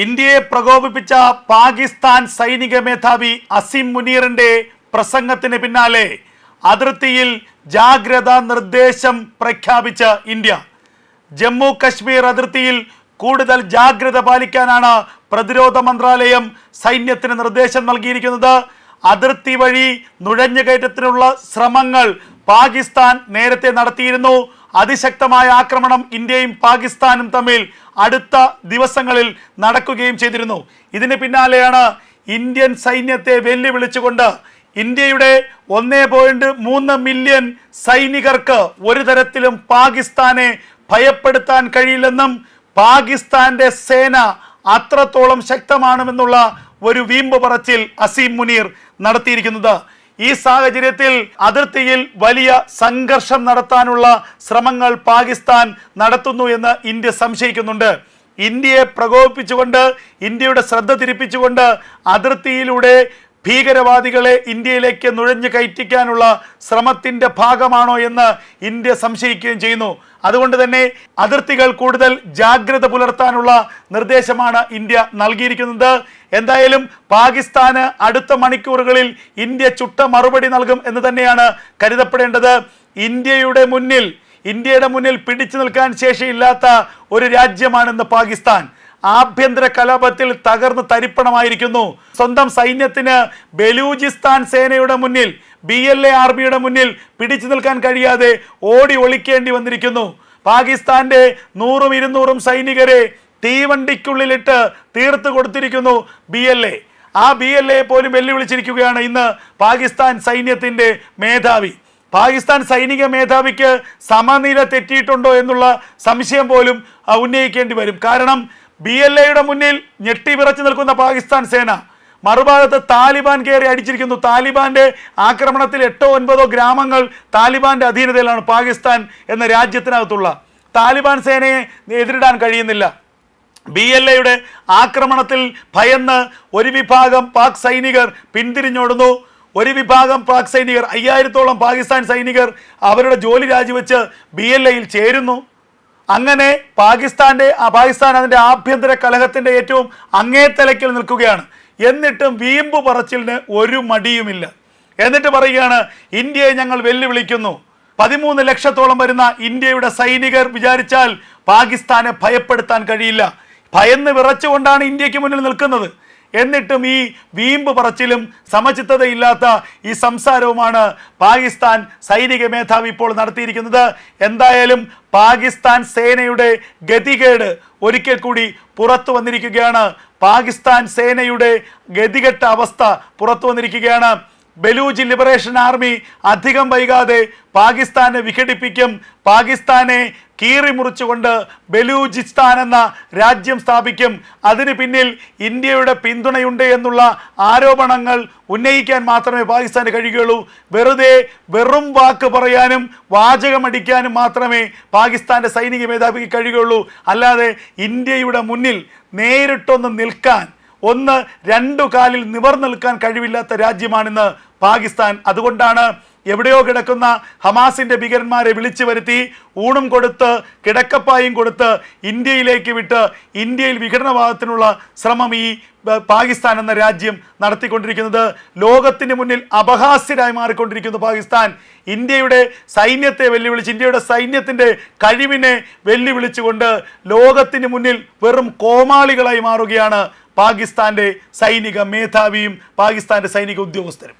ഇന്ത്യയെ പ്രകോപിപ്പിച്ച പാകിസ്ഥാൻ സൈനിക മേധാവി അസിം മുനീറിന്റെ പ്രസംഗത്തിന് പിന്നാലെ അതിർത്തിയിൽ ജാഗ്രതാ നിർദ്ദേശം പ്രഖ്യാപിച്ച ഇന്ത്യ. ജമ്മു കശ്മീർ അതിർത്തിയിൽ കൂടുതൽ ജാഗ്രത പാലിക്കാനാണ് പ്രതിരോധ മന്ത്രാലയം സൈന്യത്തിന് നിർദ്ദേശം നൽകിയിരിക്കുന്നത്. അതിർത്തി വഴി നുഴഞ്ഞുകയറ്റത്തിനുള്ള ശ്രമങ്ങൾ പാകിസ്ഥാൻ നേരത്തെ നടത്തിയിരുന്നു. അതിശക്തമായ ആക്രമണം ഇന്ത്യയും പാകിസ്ഥാനും തമ്മിൽ അടുത്ത ദിവസങ്ങളിൽ നടക്കുകയും ചെയ്തിരുന്നു. ഇതിന് പിന്നാലെയാണ് ഇന്ത്യൻ സൈന്യത്തെ വെല്ലുവിളിച്ചുകൊണ്ട് ഇന്ത്യയുടെ ഒന്നേ പോയിന്റ് മൂന്ന് മില്യൺ സൈനികർക്ക് ഒരു തരത്തിലും പാകിസ്ഥാനെ ഭയപ്പെടുത്താൻ കഴിയില്ലെന്നും പാകിസ്ഥാന്റെ സേന അത്രത്തോളം ശക്തമാണെന്നുള്ള ഒരു വീമ്പ് പറച്ചിൽ അസീം മുനീർ നടത്തിയിരിക്കുന്നത്. ഈ സാഹചര്യത്തിൽ അതിർത്തിയിൽ വലിയ സംഘർഷം നടത്താനുള്ള ശ്രമങ്ങൾ പാകിസ്ഥാൻ നടത്തുന്നു എന്ന് ഇന്ത്യ സംശയിക്കുന്നുണ്ട്. ഇന്ത്യയെ പ്രകോപിപ്പിച്ചുകൊണ്ട് ഇന്ത്യയുടെ ശ്രദ്ധ തിരിപ്പിച്ചുകൊണ്ട് അതിർത്തിയിലൂടെ ഭീകരവാദികളെ ഇന്ത്യയിലേക്ക് നുഴഞ്ഞു കയറ്റിക്കാനുള്ള ശ്രമത്തിന്റെ ഭാഗമാണോ എന്ന് ഇന്ത്യ സംശയിക്കുകയും ചെയ്യുന്നു. അതുകൊണ്ട് തന്നെ അതിർത്തികൾ കൂടുതൽ ജാഗ്രത പുലർത്താനുള്ള നിർദ്ദേശമാണ് ഇന്ത്യ നൽകിയിരിക്കുന്നത്. എന്തായാലും പാകിസ്ഥാന് അടുത്ത മണിക്കൂറുകളിൽ ഇന്ത്യ ചുട്ട മറുപടി നൽകും എന്ന് തന്നെയാണ് കരുതപ്പെടേണ്ടത്. ഇന്ത്യയുടെ മുന്നിൽ ഇന്ത്യയുടെ മുന്നിൽ പിടിച്ചു നിൽക്കാൻ ശേഷിയില്ലാത്ത ഒരു രാജ്യമാണെന്ന് പാകിസ്ഥാൻ. ആഭ്യന്തര കലാപത്തിൽ തകർന്ന് തരിപ്പണമായിരിക്കുന്നു. സ്വന്തം സൈന്യത്തിന് ബലൂചിസ്ഥാൻ സേനയുടെ മുന്നിൽ ബി എൽ എ ആർമിയുടെ മുന്നിൽ പിടിച്ചു നിൽക്കാൻ കഴിയാതെ ഓടി ഒളിക്കേണ്ടി വന്നിരിക്കുന്നു. പാകിസ്ഥാന്റെ നൂറും ഇരുന്നൂറും സൈനികരെ തീവണ്ടിക്കുള്ളിലിട്ട് തീർത്തു കൊടുത്തിരിക്കുന്നു ബി എൽ എ. ആ ബി എൽ എ പോലും വെല്ലുവിളിച്ചിരിക്കുകയാണ് ഇന്ന് പാകിസ്ഥാൻ സൈന്യത്തിന്റെ മേധാവി. പാകിസ്ഥാൻ സൈനിക മേധാവിക്ക് സമനില തെറ്റിയിട്ടുണ്ടോ എന്നുള്ള സംശയം പോലും ഉന്നയിക്കേണ്ടി വരും. കാരണം ബി എൽ എയുടെ മുന്നിൽ ഞെട്ടി വിറച്ചു നിൽക്കുന്ന പാകിസ്ഥാൻ സേന. മറുഭാഗത്ത് താലിബാൻ കയറി അടിച്ചിരിക്കുന്നു. താലിബാന്റെ ആക്രമണത്തിൽ എട്ടോ ഒൻപതോ ഗ്രാമങ്ങൾ താലിബാന്റെ അധീനതയിലാണ് പാകിസ്ഥാൻ എന്ന രാജ്യത്തിനകത്തുള്ള. താലിബാൻ സേനയെ എതിരിടാൻ കഴിയുന്നില്ല. ബി എൽ എയുടെ ആക്രമണത്തിൽ ഭയന്ന് ഒരു വിഭാഗം പാക് സൈനികർ പിന്തിരിഞ്ഞോടുന്നു. ഒരു വിഭാഗം പാക് സൈനികർ അയ്യായിരത്തോളം പാകിസ്ഥാൻ സൈനികർ അവരുടെ ജോലി രാജിവെച്ച് ബി എൽ എയിൽ ചേരുന്നു. അങ്ങനെ പാകിസ്ഥാന്റെ പാകിസ്ഥാൻ അതിന്റെ ആഭ്യന്തര കലഹത്തിന്റെ ഏറ്റവും അങ്ങേത്തലയ്ക്കൽ നിൽക്കുകയാണ്. എന്നിട്ടും വീമ്പ് പറച്ചിലിന് ഒരു മടിയുമില്ല. എന്നിട്ട് പറയുകയാണ് ഇന്ത്യയെ ഞങ്ങൾ വെല്ലുവിളിക്കുന്നു. പതിമൂന്ന് ലക്ഷത്തോളം വരുന്ന ഇന്ത്യയുടെ സൈനികർ വിചാരിച്ചാൽ പാകിസ്ഥാനെ ഭയപ്പെടുത്താൻ കഴിയില്ല. ഭയന്ന് വിറച്ചുകൊണ്ടാണ് ഇന്ത്യയ്ക്ക് മുന്നിൽ നിൽക്കുന്നത്. എന്നിട്ടും ഈ വീമ്പ് പറച്ചിലും സമചിത്തതയില്ലാത്ത ഈ സംസാരവുമാണ് പാകിസ്ഥാൻ സൈനിക മേധാവി ഇപ്പോൾ നടത്തിയിരിക്കുന്നത്. എന്തായാലും പാകിസ്ഥാൻ സേനയുടെ ഗതികേട് ഒരിക്കൽ കൂടി പുറത്തു വന്നിരിക്കുകയാണ്. പാകിസ്ഥാൻ സേനയുടെ ഗതികെട്ട അവസ്ഥ പുറത്തു വന്നിരിക്കുകയാണ്. ബലൂജ് ലിബറേഷൻ ആർമി അധികം വൈകാതെ പാകിസ്ഥാനെ വിഘടിപ്പിക്കും. പാകിസ്ഥാനെ കീറി മുറിച്ചുകൊണ്ട് ബലൂചിസ്ഥാൻ എന്ന രാജ്യം സ്ഥാപിക്കും. അതിന് പിന്നിൽ ഇന്ത്യയുടെ പിന്തുണയുണ്ട് എന്നുള്ള ആരോപണങ്ങൾ ഉന്നയിക്കാൻ മാത്രമേ പാകിസ്ഥാന് കഴിയുകയുള്ളൂ. വെറുതെ വെറും വാക്ക് പറയാനും വാചകമടിക്കാനും മാത്രമേ പാകിസ്ഥാന്റെ സൈനിക മേധാവിക്ക് കഴിയുകയുള്ളൂ. അല്ലാതെ ഇന്ത്യയുടെ മുന്നിൽ നേരിട്ടൊന്ന് നിൽക്കാൻ ഒന്ന് രണ്ടു കാലിൽ നിവർ നിൽക്കാൻ കഴിവില്ലാത്ത രാജ്യമാണിന്ന് പാകിസ്ഥാൻ. അതുകൊണ്ടാണ് എവിടെയോ കിടക്കുന്ന ഹമാസിന്റെ ഭീകരന്മാരെ വിളിച്ചു വരുത്തി ഊണും കൊടുത്ത് കിടക്കപ്പായും കൊടുത്ത് ഇന്ത്യയിലേക്ക് വിട്ട് ഇന്ത്യയിൽ വിഘടനവാദത്തിനുള്ള ശ്രമം ഈ പാകിസ്ഥാൻ എന്ന രാജ്യം നടത്തിക്കൊണ്ടിരിക്കുന്നത്. ലോകത്തിന് മുന്നിൽ അപഹാസ്യരായി മാറിക്കൊണ്ടിരിക്കുന്നു പാകിസ്ഥാൻ. ഇന്ത്യയുടെ സൈന്യത്തെ വെല്ലുവിളിച്ച് ഇന്ത്യയുടെ സൈന്യത്തിന്റെ കഴിവിനെ വെല്ലുവിളിച്ചുകൊണ്ട് ലോകത്തിന് മുന്നിൽ വെറും കോമാളികളായി മാറുകയാണ് പാകിസ്ഥാന്റെ സൈനിക മേധാവിയും പാകിസ്ഥാന്റെ സൈനിക ഉദ്യോഗസ്ഥരും.